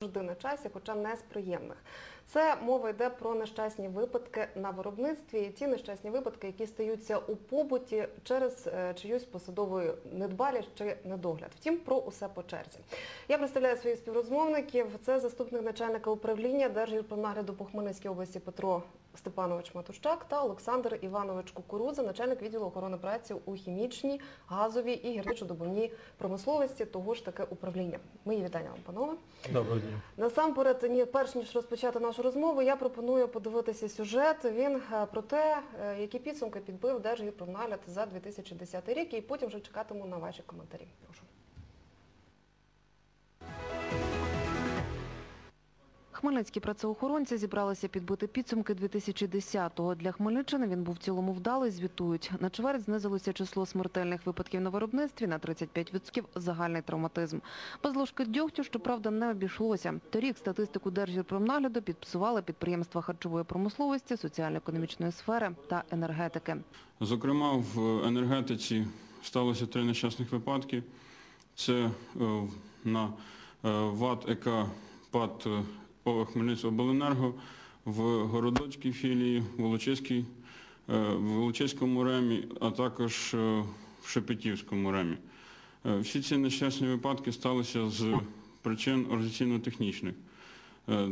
завжди на часі, хоча не з приємних. Це мова йде про нещасні випадки на виробництві, і ті нещасні випадки, які стаються у побуті через е, чиюсь посадову недбалість чи недогляд. Втім, про усе по черзі. Я представляю своїх співрозмовників. Це заступник начальника управління Держгірпонагляду по Хмельницькій області Петро Степанович Матущак та Олександр Іванович Кукурудза, начальник відділу охорони праці у хімічній, газовій і гірничо-добувній промисловості того ж таки управління. Мої вітання вам, панове. Доброго дня. Насамперед, ні, перш ніж розпочати нашу розмову, я пропоную подивитися сюжет. Він е, про те, е, які підсумки підбив Держгірпромнагляд за 2010 рік, і потім вже чекатиму на ваші коментарі. Прошу. Хмельницькі працеохоронці зібралися підбити підсумки 2010-го. Для Хмельниччини він був в цілому вдалий, звітують. На чверть знизилося число смертельних випадків на виробництві на 35% загальний травматизм. Без ложки дьогтю, щоправда, не обійшлося. Торік статистику Держгірпромнагляду підписували підприємства харчової промисловості, соціально-економічної сфери та енергетики. Зокрема, в енергетиці сталося три нещасних випадки. Це е, на е, ВАТ ЕК ООО Хмельницького обленерго в Городоцькій філії, е, в Волочиському ремі, а також е, в Шепетівському ремі. Е, Всі ці нещасні випадки сталися з причин організаційно-технічних.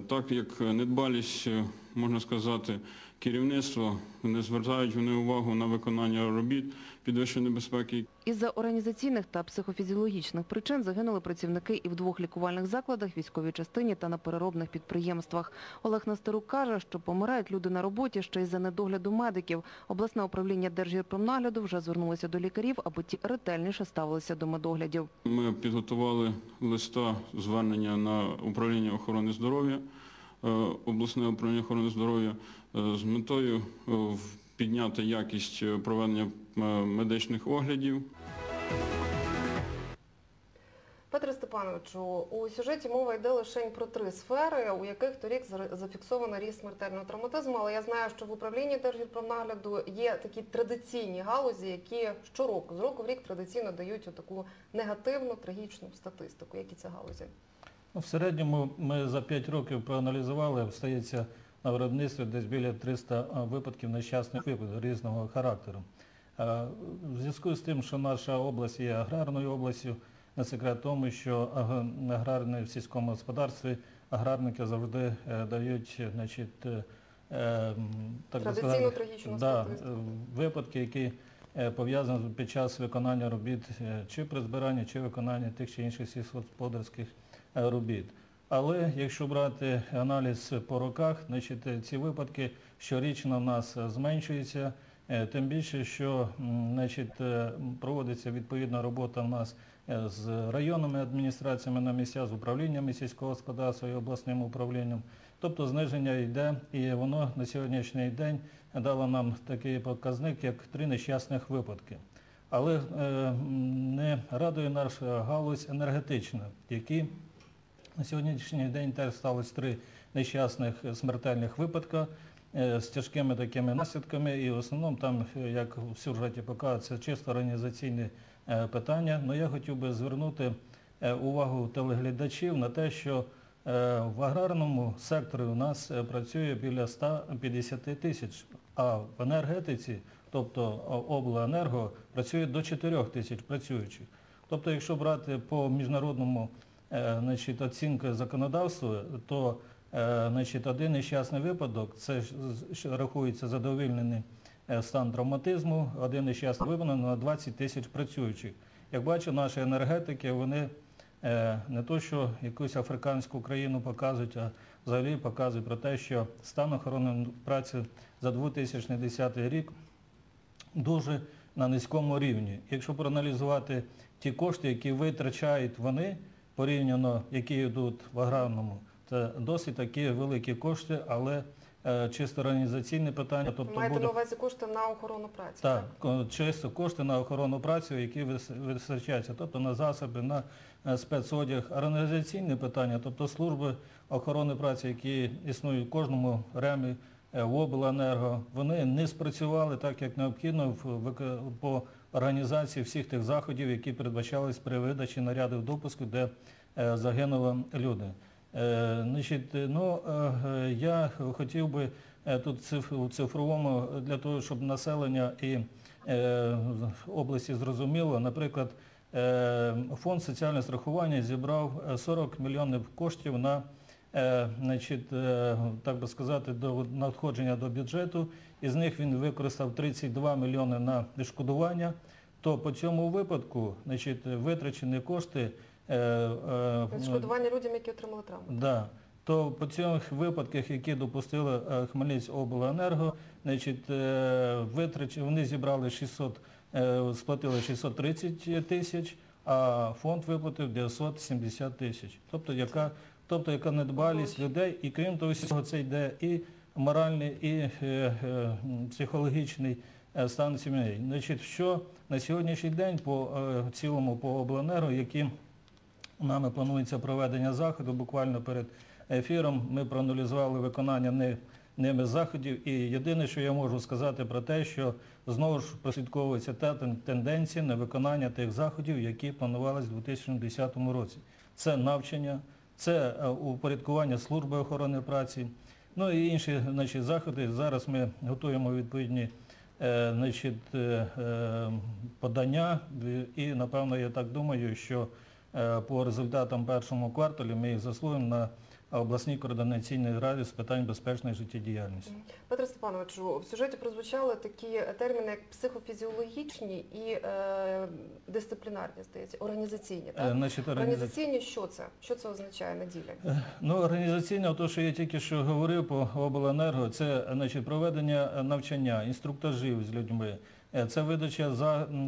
Так як недбалість, можна сказати, керівництва, не звертають вони увагу на виконання робіт підвищеної безпеки. Із-за організаційних та психофізіологічних причин загинули працівники і в двох лікувальних закладах, військовій частині та на переробних підприємствах. Олег Настерук каже, що помирають люди на роботі ще й за недогляду медиків. Обласне управління Держгірпромнагляду вже звернулося до лікарів, аби ті ретельніше ставилися до медоглядів. Ми підготували листа звернення на управління охорони здоров'я, обласне управління охорони здоров'я е, з метою е, підняти якість е, проведення е, медичних оглядів. Петре Степановичу, у сюжеті мова йде лише про три сфери, у яких торік зафіксовано ріст смертельного травматизму. Але я знаю, що в управлінні Держгірпромнагляду є такі традиційні галузі, які щороку, з року в рік традиційно дають таку негативну, трагічну статистику. Які це галузі? Ну, В середньому ми за 5 років проаналізували, стається на виробництві десь біля 300 випадків нещасних випадків різного характеру. Е, В зв'язку з тим, що наша область є аграрною областю, не секрет в тому, що аг- аграрне в сільському господарстві аграрники завжди е, дають значить, е, е, м, так сказати, трагічну да, е, випадки, які е, пов'язані під час виконання робіт е, чи при збиранні, чи виконанні тих чи інших сільськогосподарських е, робіт. Але якщо брати аналіз по роках, значить ці випадки щорічно в нас зменшуються, е, тим більше, що значить, е, проводиться відповідна робота в нас е, з районними адміністраціями на місцях, з управліннями сільського господарства і обласним управлінням. Тобто зниження йде, і воно на сьогоднішній день дало нам такий показник, як три нещасних випадки. Але не радує наша галузь енергетична, які на сьогоднішній день теж сталося три нещасних смертельних випадка е, з тяжкими такими наслідками. І в основному там, е, як в сюжеті показується, чисто організаційне е, питання. Але я хотів би звернути увагу телеглядачів на те, що в аграрному секторі у нас працює біля 150 тисяч, а в енергетиці, тобто обленерго, працює до 4 тисяч працюючих. Тобто, якщо брати по міжнародному значить, оцінки законодавства, то е, значить, один нещасний випадок, це рахується задовільнений е, стан травматизму, один нещасний випадок на 20 тисяч працюючих. Як бачимо, наші енергетики, вони е, не то, що якусь африканську країну показують, а взагалі показують про те, що стан охорони праці за 2010 рік дуже на низькому рівні. Якщо проаналізувати ті кошти, які витрачають вони, порівняно, які йдуть в аграрному, це досить такі великі кошти, але е, чисто організаційне питання, тобто Маєте буде на увазі кошти на охорону праці? так, ко- чисто кошти на охорону праці, які вис- вистачаються, тобто на засоби, на е, спецодяг, організаційне питання, тобто служби охорони праці, які існують в кожному ремі, е, в обленерго, вони не спрацювали так, як необхідно по організації всіх тих заходів, які передбачались при видачі нарядів допуску, де е, загинули люди. Е, Значить, ну, е, я хотів би тут у цифровому для того, щоб населення і області зрозуміло, наприклад, фонд соціального страхування зібрав е, 40 мільйонів коштів на значить, так би сказати, надходження до бюджету. Із них він використав 32 мільйони на відшкодування. То по цьому випадку значить, витрачені кошти е, е, Відшкодування людям, які отримали травму. Да. То по цих випадках, які допустили е, Хмельницькобленерго, значить, е, витрач... вони зібрали 600, е, сплатили 630 тисяч, а фонд виплатив 970 тисяч. Тобто яка, тобто яка недбалість людей, і крім того, всього це йде і моральний, і е, е, психологічний е, стан сім'ї. Значить, що на сьогоднішній день по цілому по обленерго, які Нами планується проведення заходу. Буквально перед ефіром ми проаналізували виконання ними заходів. І єдине, що я можу сказати про те, що знову ж прослідковується та тенденція на виконання тих заходів, які планувалися у 2010 році. Це навчання, це упорядкування служби охорони праці, ну і інші значить, заходи. Зараз ми готуємо відповідні е, значить, е, е, подання і, напевно, я так думаю, що по результатам першому кварталі ми їх заслуємо на обласній координаційній раді з питань безпечної життєдіяльності. Петро Степановичу, в сюжеті прозвучали такі терміни, як психофізіологічні і е, дисциплінарні, здається, організаційні. Е, Так? Значить, організація. Організаційні що це? Що це означає на ділі? Ну, організаційно, то, що я тільки що говорив по обленерго, це значить, проведення е, навчання, інструктажів з людьми, Е, це видача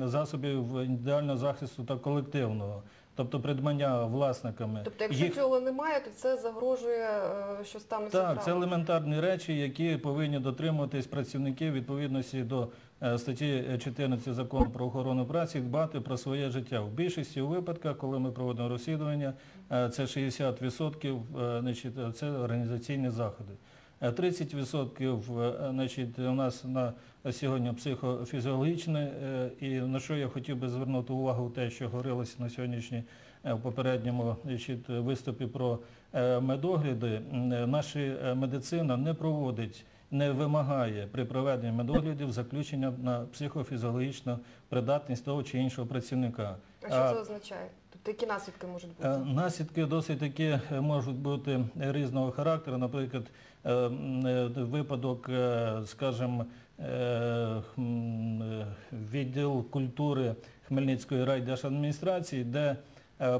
засобів індивідуального захисту та колективного, тобто придбання власниками. Тобто, якщо Їх- цього немає, то це загрожує, е, що станеться Так, це елементарні речі, які повинні дотримуватись працівники відповідності до е, статті 14 закону про охорону праці, дбати про своє життя. В більшості випадках, коли ми проводимо розслідування, е, це 60% е, значить, е, це організаційні заходи. Е, 30% е, значить, у нас на сьогодні психофізіологічне, е, і на що я хотів би звернути увагу, те, що говорилося на сьогоднішній е, в попередньому значить, виступі про е, медогляди, е, наша е, медицина не проводить, не вимагає при проведенні медоглядів заключення на психофізіологічну придатність того чи іншого працівника. А що це означає? Тобто, які наслідки можуть бути? Е, Наслідки досить таки е, можуть бути різного характеру. Наприклад, е, випадок, скажімо, відділ культури Хмельницької райдержадміністрації, де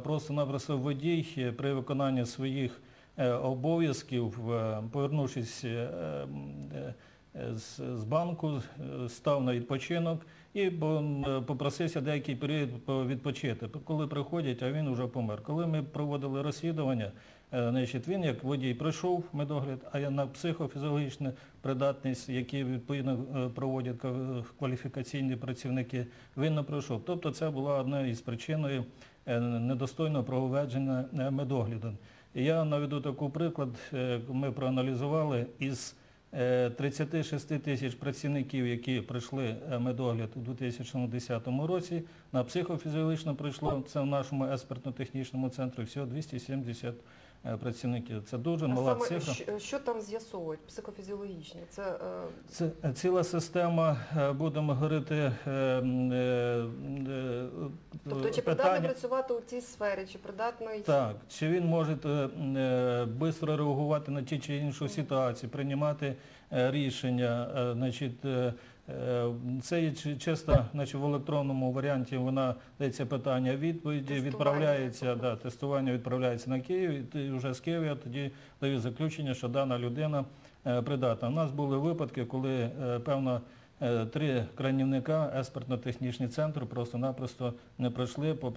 просто-напросто водій при виконанні своїх обов'язків, повернувшись з, з банку, став на відпочинок і по- попросився деякий період відпочити. Коли приходять, а він вже помер. Коли ми проводили розслідування, е, значить, він як водій пройшов медогляд, а я на психофізіологічну придатність, які відповідно е, проводять кваліфікаційні працівники, він не пройшов. Тобто це була одна із причиною е, недостойного проведення медогляду. Я наведу такий приклад, ми проаналізували із 36 тисяч працівників, які пройшли е, медогляд у 2010 році, на психофізіологічно пройшло, це в нашому експертно-технічному центрі, всього 270 е, працівників. Це дуже а мала саме цифра. що, там з'ясовують? Психофізіологічні? Це е, Це е, ціла система, е, будемо говорити, е, е, е, тобто, чи придатний працювати у цій сфері, чи придатний Так, чи він може швидко реагувати на ті чи іншу ситуацію, приймати е, рішення, е, значить, е, е, це є чисто значить, в електронному варіанті вона дається питання відповіді, Тестування. відправляється, да, тестування відправляється на Київ, і ти вже з Києва тоді дають заключення, що дана людина е, придатна. У нас були випадки, коли е, певна е, три кранівника, експертно-технічний центр просто-напросто не пройшли по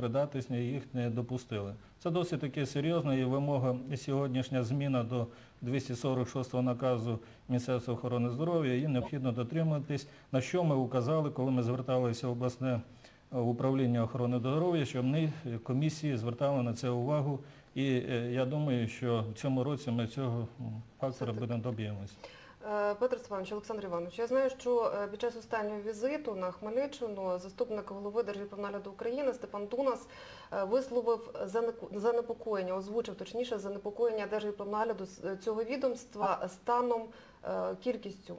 їх не допустили. Це досить таки серйозна і вимога і сьогоднішня зміна до 246-го наказу Міністерства охорони здоров'я, її необхідно дотримуватись, на що ми указали, коли ми зверталися в обласне е, управління охорони здоров'я, що вони е, комісії звертали на це увагу. І е, я думаю, що в цьому році ми цього фактора будемо доб'ємося. Е, Петр Степанович, Олександр Іванович, я знаю, що е, під час останнього візиту на Хмельниччину заступник голови Держгірправнагляду України Степан Дунас е, висловив занепокоєння, озвучив точніше занепокоєння Держгірправнагляду е, цього відомства станом кількістю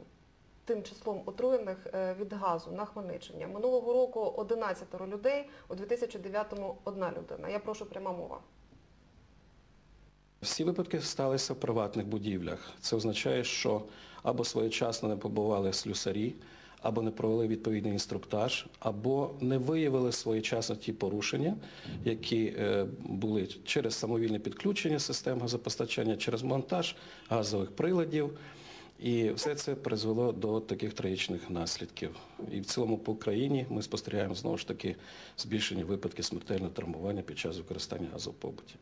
тим числом отруєних від газу на Хмельниччині. Минулого року 11 людей, у 2009-му одна людина. Я прошу пряма мова. Всі випадки сталися в приватних будівлях. Це означає, що або своєчасно не побували слюсарі, або не провели відповідний інструктаж, або не виявили своєчасно ті порушення, які е, були через самовільне підключення систем газопостачання, через монтаж газових приладів. І все це призвело до таких трагічних наслідків. І в цілому по Україні ми спостерігаємо знову ж таки збільшення випадків смертельного травмування під час використання газу в побуті.